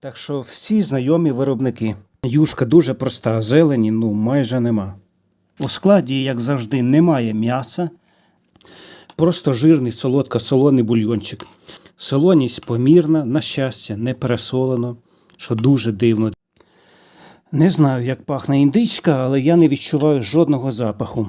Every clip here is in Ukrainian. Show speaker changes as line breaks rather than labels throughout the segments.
Так що всі знайомі виробники. Юшка дуже проста, зелені ну майже нема. У складі, як завжди, немає м'яса, просто жирний солодко-солоний бульйончик. Солоність помірна, на щастя, не пересолено, що дуже дивно. Не знаю, як пахне індичка, але я не відчуваю жодного запаху.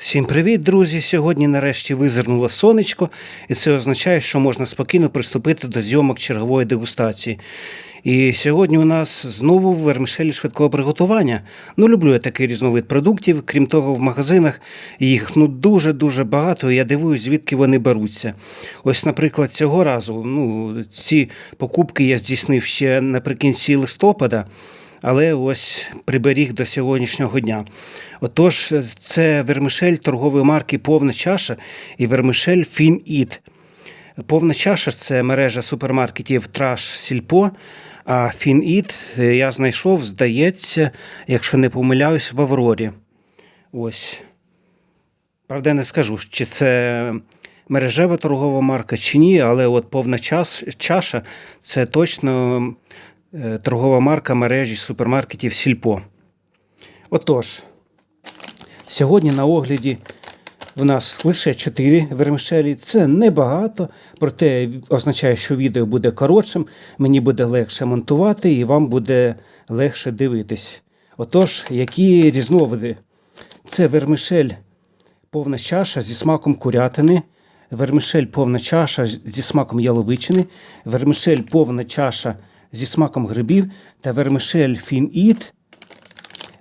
Всім привіт, друзі! Сьогодні нарешті визирнуло сонечко, і це означає, що можна спокійно приступити до зйомок чергової дегустації. І сьогодні у нас знову вермішелі швидкого приготування. Ну, люблю я такий різновид продуктів. Крім того, в магазинах їх ну дуже-дуже багато, і я дивуюсь, звідки вони беруться. Ось, наприклад, цього разу ну, ці покупки я здійснив ще наприкінці листопада але ось приберіг до сьогоднішнього дня. Отож, це вермишель торгової марки Повна чаша і вермишель Фін-Іт. Повна чаша це мережа супермаркетів Траш Сільпо. А Фін-Іт я знайшов, здається, якщо не помиляюсь, в Аврорі. Ось. Правда, не скажу, чи це мережева торгова марка, чи ні, але от повна час, чаша це точно торгова марка мережі супермаркетів Сільпо. Отож, сьогодні на огляді в нас лише 4 вермішелі. Це небагато, проте означає, що відео буде коротшим, мені буде легше монтувати і вам буде легше дивитись. Отож, які різновиди? Це вермишель повна чаша зі смаком курятини, вермишель повна чаша зі смаком яловичини, вермишель повна чаша зі смаком грибів та вермишель фін-іт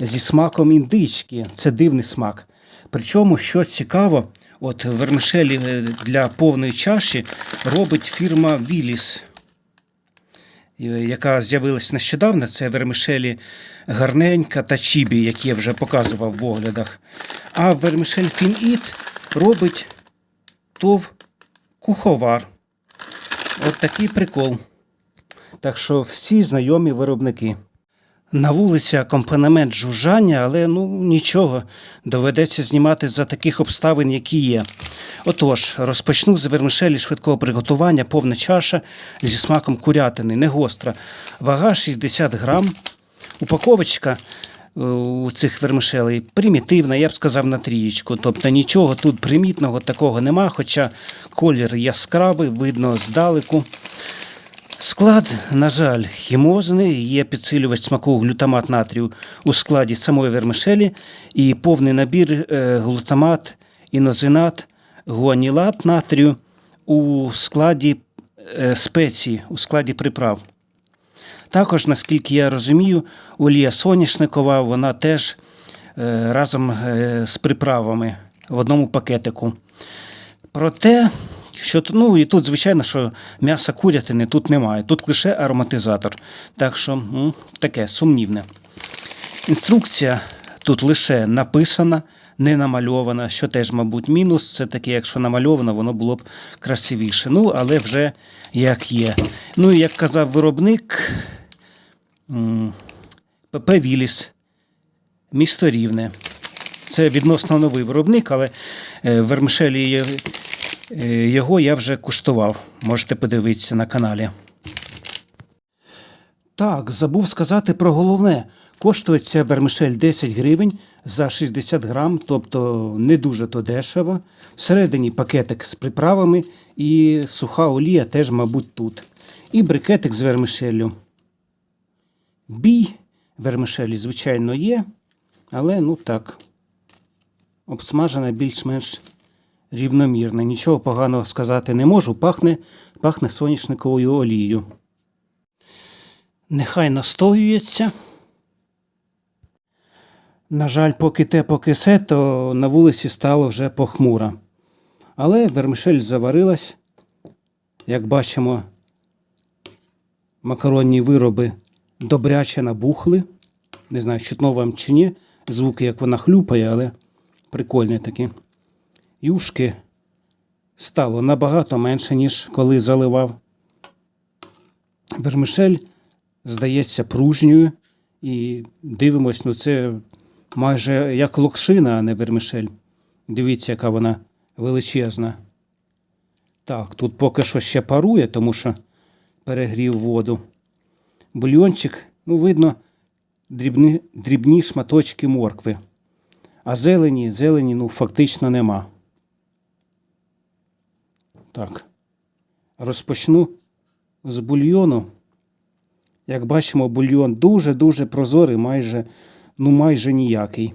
зі смаком індички. Це дивний смак. Причому, що цікаво, от вермишелі е, для повної чаші робить фірма Віліс, яка з'явилась нещодавно. Це вермишелі гарненька та чібі, які я вже показував в оглядах. А вермишель Фін-Іт робить тов куховар. От такий прикол. Так що всі знайомі виробники. На вулиці акомпанемент жужжання, але ну нічого, доведеться знімати за таких обставин, які є. Отож, розпочну з вермишелі швидкого приготування, повна чаша зі смаком курятини, не гостра. Вага 60 грам. Упаковочка е, у цих вермишелей примітивна, я б сказав, на трієчку. Тобто нічого тут примітного такого нема, хоча колір яскравий, видно здалеку. Склад, на жаль, хімозний, є підсилювач смаку глютамат натрію у складі самої вермишелі і повний набір е, глутамат, інозинат, гуанілат натрію у складі е, спеції, у складі приправ. Також, наскільки я розумію, олія соняшникова, вона теж е, разом з приправами в одному пакетику. Проте, що ну і тут, звичайно, що м'яса курятини тут немає, тут лише ароматизатор. Так що м, таке сумнівне. Інструкція тут лише написана, не намальована, що теж, мабуть, мінус. Це таке, якщо намальовано, воно було б красивіше. Ну, але вже як є. Ну і як казав виробник ПП Віліс, місто Рівне. Це відносно новий виробник, але е, вермишелі його я вже куштував. Можете подивитися на каналі. Так, забув сказати про головне. Коштує ця вермишель 10 гривень за 60 грам, тобто не дуже то дешево. Всередині пакетик з приправами і суха олія теж, мабуть, тут. І брикетик з вермишеллю. Бій вермишелі, звичайно, є, але ну так. Обсмажена більш-менш рівномірно. Нічого поганого сказати не можу. Пахне, пахне соняшниковою олією. Нехай настоюється. На жаль, поки те, поки се, то на вулиці стало вже похмуро. Але вермишель заварилась. Як бачимо, макаронні вироби добряче набухли. Не знаю, чутно вам чи ні. Звуки, як вона хлюпає, але прикольні такі. Юшки стало набагато менше, ніж коли заливав. Вермишель здається пружньою. І дивимось, ну це майже як локшина, а не вермишель. Дивіться, яка вона величезна. Так, тут поки що ще парує, тому що перегрів воду. Бульйончик, ну, видно, дрібні, дрібні шматочки моркви. А зелені, зелені, ну, фактично нема. Так. Розпочну з бульйону. Як бачимо, бульйон дуже-дуже прозорий, майже, ну, майже ніякий.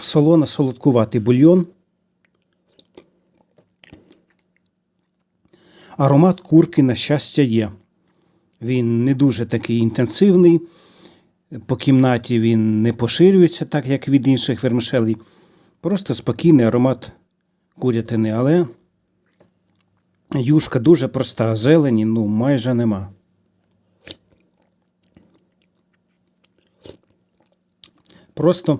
Солоно солодкуватий бульйон. Аромат курки, на щастя, є. Він не дуже такий інтенсивний. По кімнаті він не поширюється, так як від інших вермишелей. Просто спокійний аромат курятини, але юшка дуже проста, зелені ну майже нема. Просто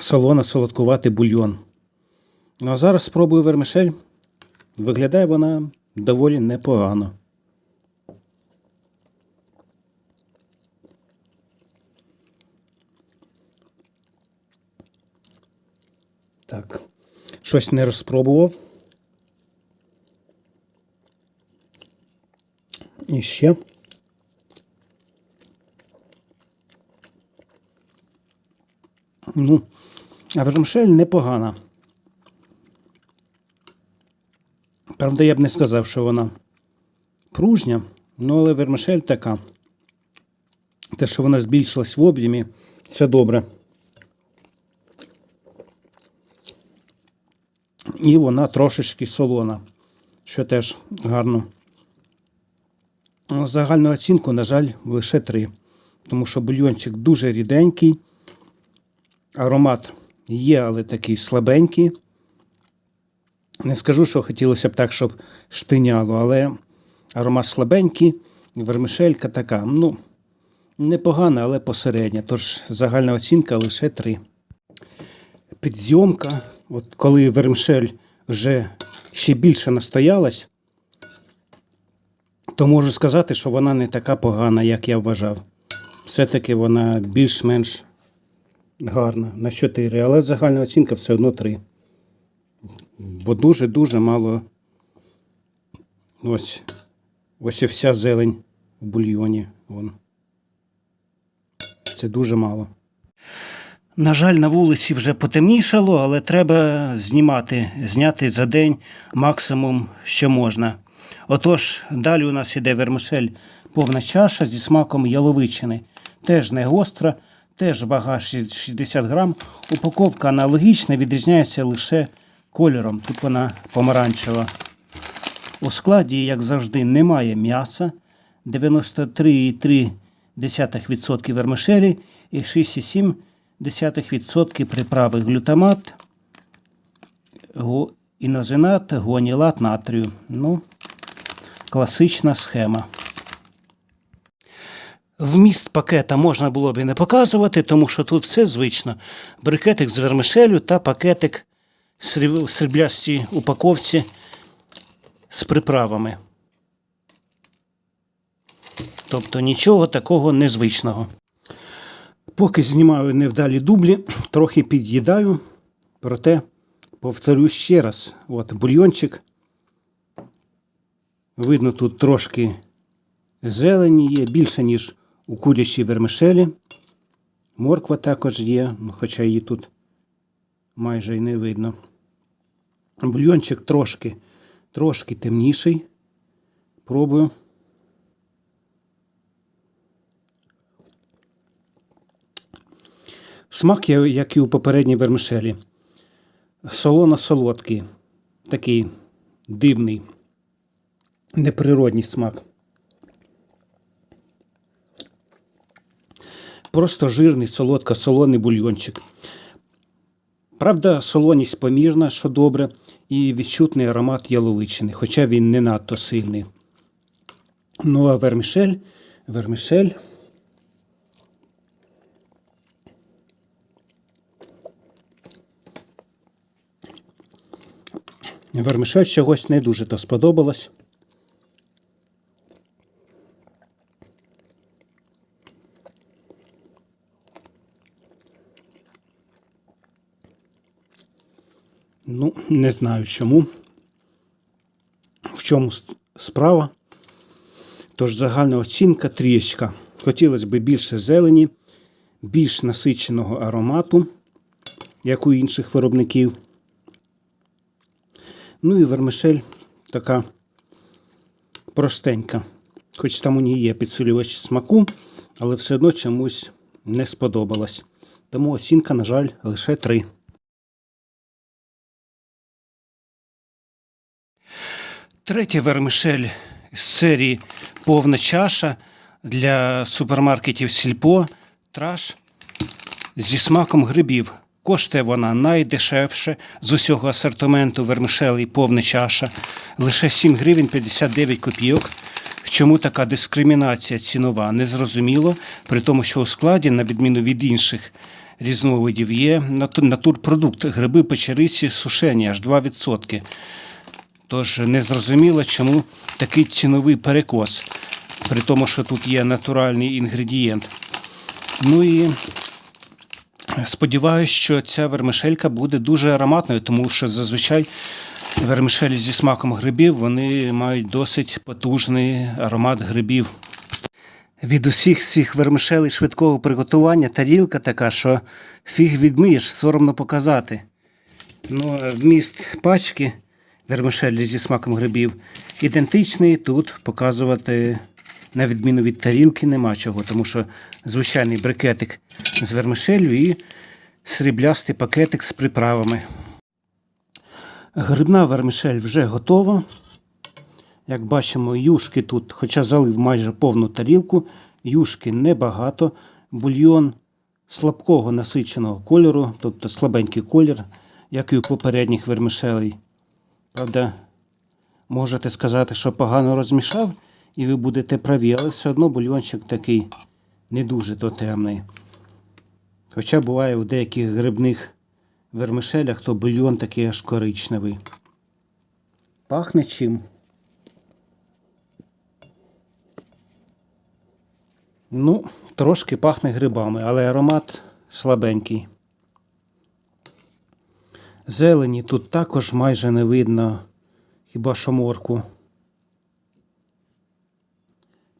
солоно солодкуватий бульйон. Ну а зараз спробую вермишель. Виглядає вона доволі непогано. Так, щось не розпробував. І ще. Ну, а вермишель непогана. Правда, я б не сказав, що вона пружня, ну але вермишель така. Те, що вона збільшилась в об'ємі, це добре. І вона трошечки солона, що теж гарно. Ну, Загальну оцінку, на жаль, лише 3. Тому що бульйончик дуже ріденький. Аромат є, але такий слабенький. Не скажу, що хотілося б так, щоб штиняло, але аромат слабенький, вермишелька така, ну, непогана, але посередня. Тож загальна оцінка лише 3. Підзйомка, от коли вермишель вже ще більше настоялась, то можу сказати, що вона не така погана, як я вважав. Все-таки вона більш-менш гарна на 4, але загальна оцінка все одно 3. Бо дуже-дуже мало ось ось і вся зелень в бульйоні. Вон. Це дуже мало. На жаль, на вулиці вже потемнішало, але треба знімати, зняти за день максимум, що можна. Отож, далі у нас іде вермишель повна чаша зі смаком яловичини. Теж не гостра, теж вага 60 грам. Упаковка аналогічна, відрізняється лише кольором. Тут вона помаранчева. У складі, як завжди, немає м'яса. 93,3% вермишелі і 6,7% приправи глютамат, інозинат, гуанілат натрію. Ну, класична схема. Вміст пакета можна було б і не показувати, тому що тут все звично. Брикетик з вермишелю та пакетик в сріблястій упаковці з приправами. Тобто нічого такого незвичного. Поки знімаю невдалі дублі, трохи під'їдаю, проте повторю ще раз: от бульйончик. Видно, тут трошки зелені є, більше, ніж у курячій вермишелі. Морква також є, ну, хоча її тут майже й не видно. Бульйончик трошки, трошки темніший. Пробую. Смак, як і у попередній вермишелі. Солоно-солодкий, такий дивний, неприродній смак. Просто жирний, солодко-солоний бульйончик. Правда, солоність помірна, що добре, і відчутний аромат яловичини, хоча він не надто сильний. Ну а вермішель, вермішель. вермішель чогось не дуже то сподобалось. Ну, не знаю чому, в чому справа. Тож загальна оцінка трієчка. Хотілося б більше зелені, більш насиченого аромату, як у інших виробників. Ну і вермишель така простенька. Хоч там у ній є підсилювач смаку, але все одно чомусь не сподобалась. Тому оцінка, на жаль, лише 3. Третя вермишель з серії повна чаша для супермаркетів Сільпо Траш зі смаком грибів. Коштує вона найдешевше з усього асортименту вермишелей повна чаша. Лише 7 гривень 59 копійок. Чому така дискримінація цінова? Незрозуміло, при тому, що у складі, на відміну від інших різновидів, є натурпродукт гриби печериці сушені аж 2%. Тож незрозуміло, чому такий ціновий перекос, при тому, що тут є натуральний інгредієнт. Ну і сподіваюся, що ця вермишелька буде дуже ароматною, тому що зазвичай вермишелі зі смаком грибів вони мають досить потужний аромат грибів. Від усіх цих вермишелей швидкого приготування тарілка така, що фіг відмиєш, соромно показати. Ну, вміст пачки вермишелі зі смаком грибів ідентичний. Тут показувати, на відміну від тарілки, нема чого, тому що звичайний брикетик з вермишелью і сріблястий пакетик з приправами. Грибна вермишель вже готова. Як бачимо, юшки тут, хоча залив майже повну тарілку, юшки небагато, бульйон слабкого насиченого кольору, тобто слабенький колір, як і у попередніх вермишелей. Правда, можете сказати, що погано розмішав, і ви будете праві, але все одно бульйончик такий не дуже то темний. Хоча буває в деяких грибних вермишелях, то бульйон такий аж коричневий. Пахне чим. Ну, трошки пахне грибами, але аромат слабенький. Зелені тут також майже не видно, хіба що морку.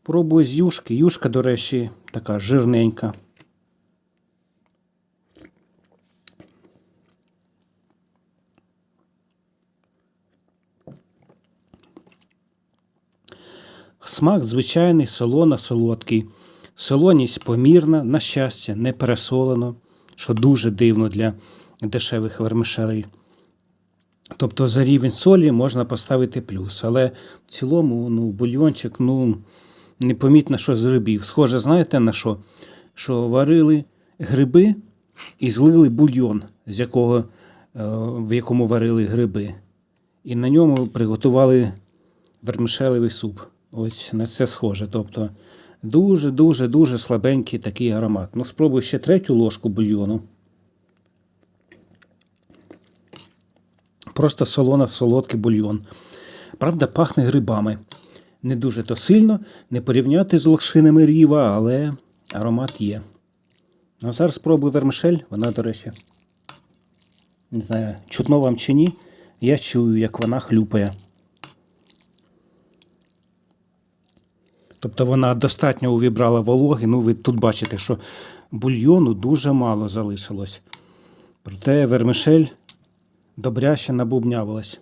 Пробую з юшки. Юшка, до речі, така жирненька. Смак звичайний, солоно-солодкий. Солоність помірна, на щастя, не пересолено, що дуже дивно для дешевих вермишелей. Тобто за рівень солі можна поставити плюс. Але в цілому ну, бульйончик ну, непомітно, що з грибів. Схоже, знаєте на що? Що варили гриби і злили бульйон, з якого, е, в якому варили гриби. І на ньому приготували вермишелевий суп. Ось на це схоже. Тобто дуже-дуже дуже слабенький такий аромат. Ну, спробую ще третю ложку бульйону. Просто солоно-солодкий бульйон. Правда, пахне грибами. Не дуже то сильно, не порівняти з локшинами ріва, але аромат є. Ну, а зараз спробую вермишель. Вона, до речі, не знаю, чутно вам чи ні. Я чую, як вона хлюпає. Тобто вона достатньо увібрала вологи. Ну, ви тут бачите, що бульйону дуже мало залишилось. Проте вермишель добряще набубнявилась.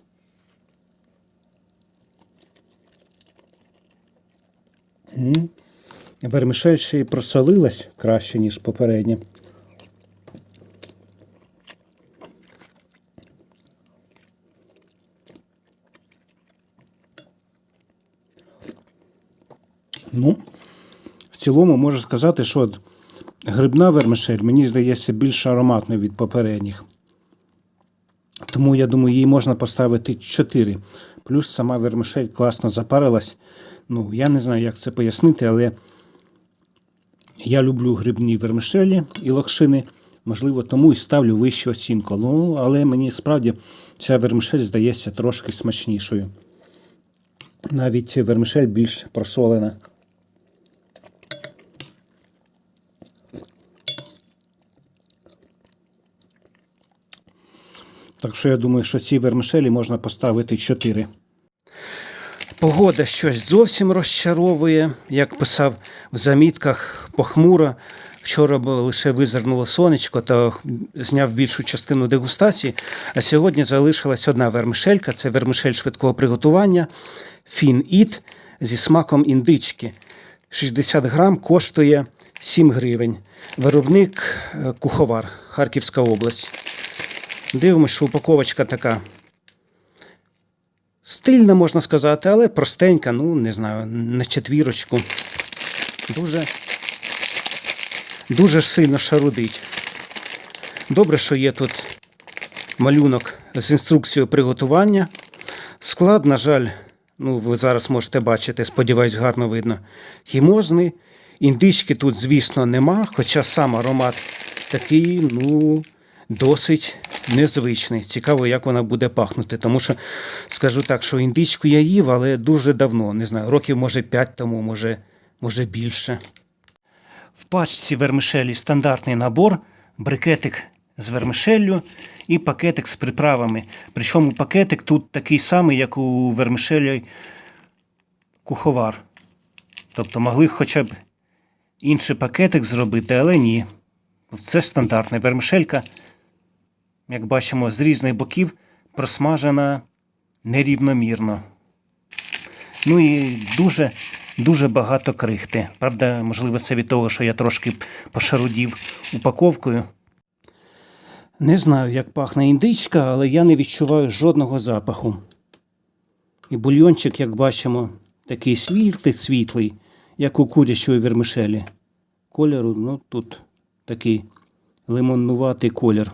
М. Вермишель ще й просолилась краще, ніж попередня. Ну, в цілому можу сказати, що грибна вермишель, мені здається, більш ароматною від попередніх. Тому я думаю, їй можна поставити 4. Плюс сама вермишель класно запарилась. Ну, я не знаю, як це пояснити, але я люблю грибні вермишелі і локшини. Можливо, тому і ставлю вищу оцінку. Ну, але мені справді ця вермишель здається трошки смачнішою. Навіть вермишель більш просолена. Так що я думаю, що ці вермишелі можна поставити 4. Погода щось зовсім розчаровує, як писав в замітках похмуро. Вчора лише визирнуло сонечко та зняв більшу частину дегустації. А сьогодні залишилась одна вермишелька це вермишель швидкого приготування Фін Іт зі смаком індички. 60 грам коштує 7 гривень. Виробник е, Куховар, Харківська область. Дивимося, що упаковочка така стильна, можна сказати, але простенька, ну, не знаю, на четвірочку. Дуже, дуже сильно шарудить. Добре, що є тут малюнок з інструкцією приготування. Склад, на жаль, ну, ви зараз можете бачити, сподіваюсь, гарно видно. Хімозний. Індички тут, звісно, нема, хоча сам аромат такий, ну, досить незвичний. Цікаво, як вона буде пахнути. Тому що скажу так, що індичку я їв, але дуже давно. Не знаю, років може 5 тому, може, може більше. В пачці вермишелі стандартний набор, брикетик з вермишеллю і пакетик з приправами. Причому пакетик тут такий самий, як у вермишелі куховар. Тобто могли хоча б інший пакетик зробити, але ні. Це стандартна вермишелька, як бачимо, з різних боків просмажена нерівномірно. Ну і дуже, дуже багато крихти. Правда, можливо, це від того, що я трошки пошарудів упаковкою. Не знаю, як пахне індичка, але я не відчуваю жодного запаху. І бульйончик, як бачимо, такий світлий, світлий, як у курячої вермишелі. Кольору, ну тут такий лимоннуватий колір.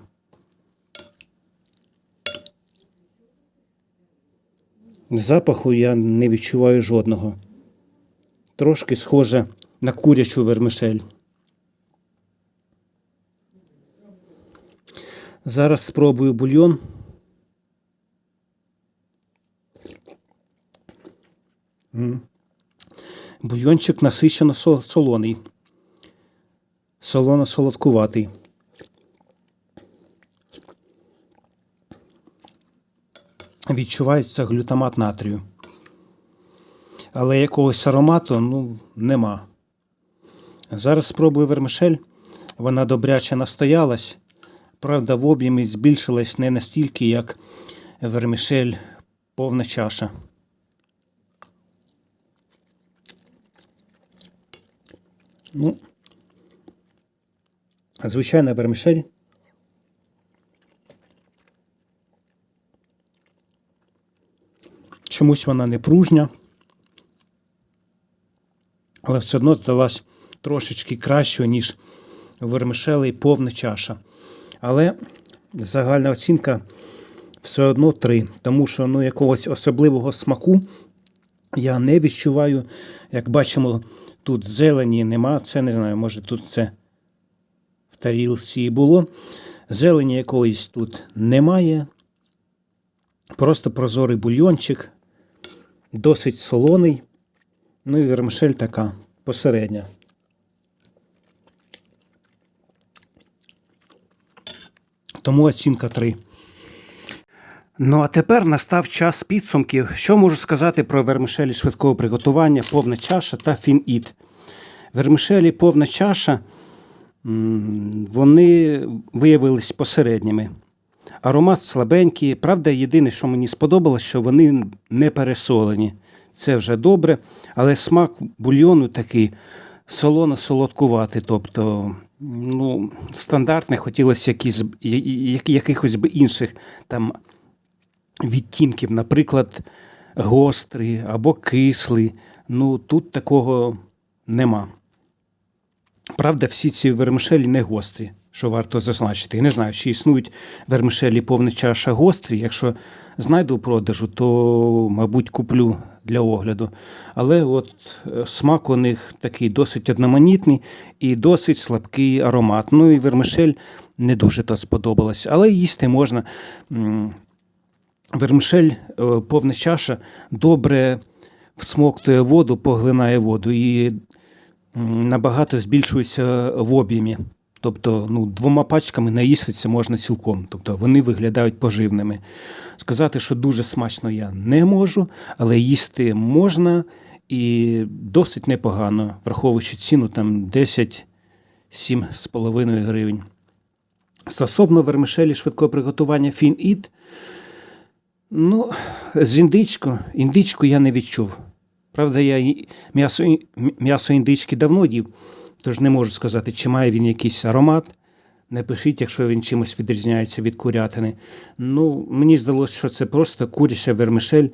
Запаху я не відчуваю жодного. Трошки схоже на курячу вермишель. Зараз спробую бульйон. Бульйончик насичено солоний. Солоно-солодкуватий. Відчувається глютамат натрію. Але якогось аромату ну, нема. Зараз спробую вермишель. Вона добряче настоялась. Правда, в об'ємі збільшилась не настільки, як вермишель повна чаша. Ну, звичайна вермишель. Чомусь вона не пружня, але все одно здалась трошечки кращою, ніж вермишелей повна чаша. Але загальна оцінка все одно 3, тому що ну, якогось особливого смаку я не відчуваю. Як бачимо, тут зелені нема. Це не знаю, може тут це в тарілці і було. Зелені якоїсь тут немає. Просто прозорий бульйончик, досить солоний. Ну і вермишель така посередня. Тому оцінка 3. Ну а тепер настав час підсумків. Що можу сказати про вермишелі швидкого приготування, повна чаша та фін-іт. Вермишелі повна чаша вони виявились посередніми. Аромат слабенький. Правда, єдине, що мені сподобалось, що вони не пересолені. Це вже добре, але смак бульйону такий солоно-солодкуватий. Тобто, ну, стандартне хотілося якісь, якихось би інших там відтінків, наприклад, гострий або кислий. Ну, тут такого нема. Правда, всі ці вермишелі не гострі, що варто зазначити. Я не знаю, чи існують вермишелі повна чаша гострі. Якщо знайду у продажу, то, мабуть, куплю для огляду. Але от е, смак у них такий досить одноманітний і досить слабкий аромат. Ну і вермишель не дуже то сподобалась, але їсти можна. Вермишель, е, повна чаша, добре всмоктує воду, поглинає воду і набагато збільшується в об'ємі. Тобто, ну, двома пачками наїстися можна цілком. Тобто вони виглядають поживними. Сказати, що дуже смачно я не можу, але їсти можна і досить непогано, враховуючи ціну там 10 7,5 гривень. Стосовно вермишелі швидкого приготування фін-іт, ну, з індичку, індичку я не відчув. Правда, я м'ясо, м'ясо індички давно їв, тож не можу сказати, чи має він якийсь аромат. Не пишіть, якщо він чимось відрізняється від курятини. Ну, мені здалося, що це просто куряча вермишель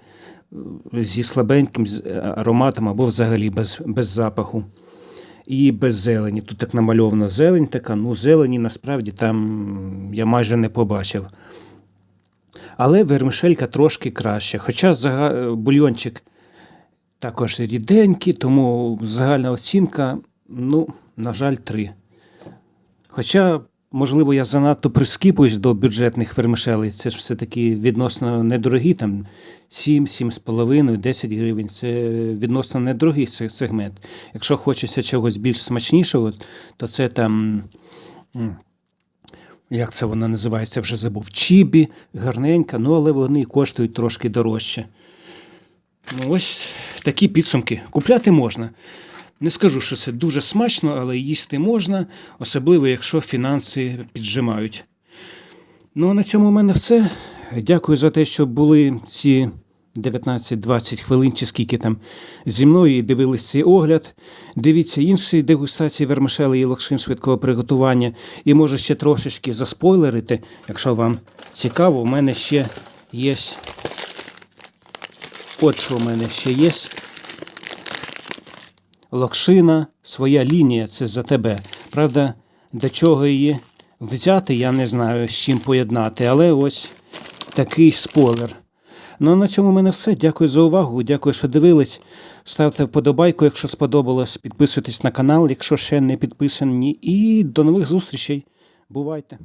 е, зі слабеньким е, ароматом або взагалі без, без запаху. І без зелені. Тут так намальована зелень така, ну зелені насправді там я майже не побачив. Але вермишелька трошки краще. Хоча зага- бульйончик також ріденький, тому загальна оцінка, ну, на жаль, 3. Хоча, можливо, я занадто прискіпуюсь до бюджетних вермишелей. Це ж все-таки відносно недорогі, там 7, 7,5, 10 гривень. Це відносно недорогий сегмент. Якщо хочеться чогось більш смачнішого, то це там. Як це вона називається, вже забув. Чібі, гарненька, ну але вони коштують трошки дорожче. Ну, ось такі підсумки. Купляти можна. Не скажу, що це дуже смачно, але їсти можна, особливо якщо фінанси піджимають. Ну, а на цьому в мене все. Дякую за те, що були ці 19-20 хвилин, чи скільки там зі мною і дивились цей огляд. Дивіться інші дегустації вермишели і локшин швидкого приготування. І можу ще трошечки заспойлерити, якщо вам цікаво, у мене ще є. От що у мене ще є. Локшина, своя лінія, це за тебе. Правда, до чого її взяти, я не знаю, з чим поєднати, але ось такий спойлер. Ну, а на цьому в мене все. Дякую за увагу. Дякую, що дивились. Ставте вподобайку, якщо сподобалось. Підписуйтесь на канал, якщо ще не підписані. І до нових зустрічей. Бувайте!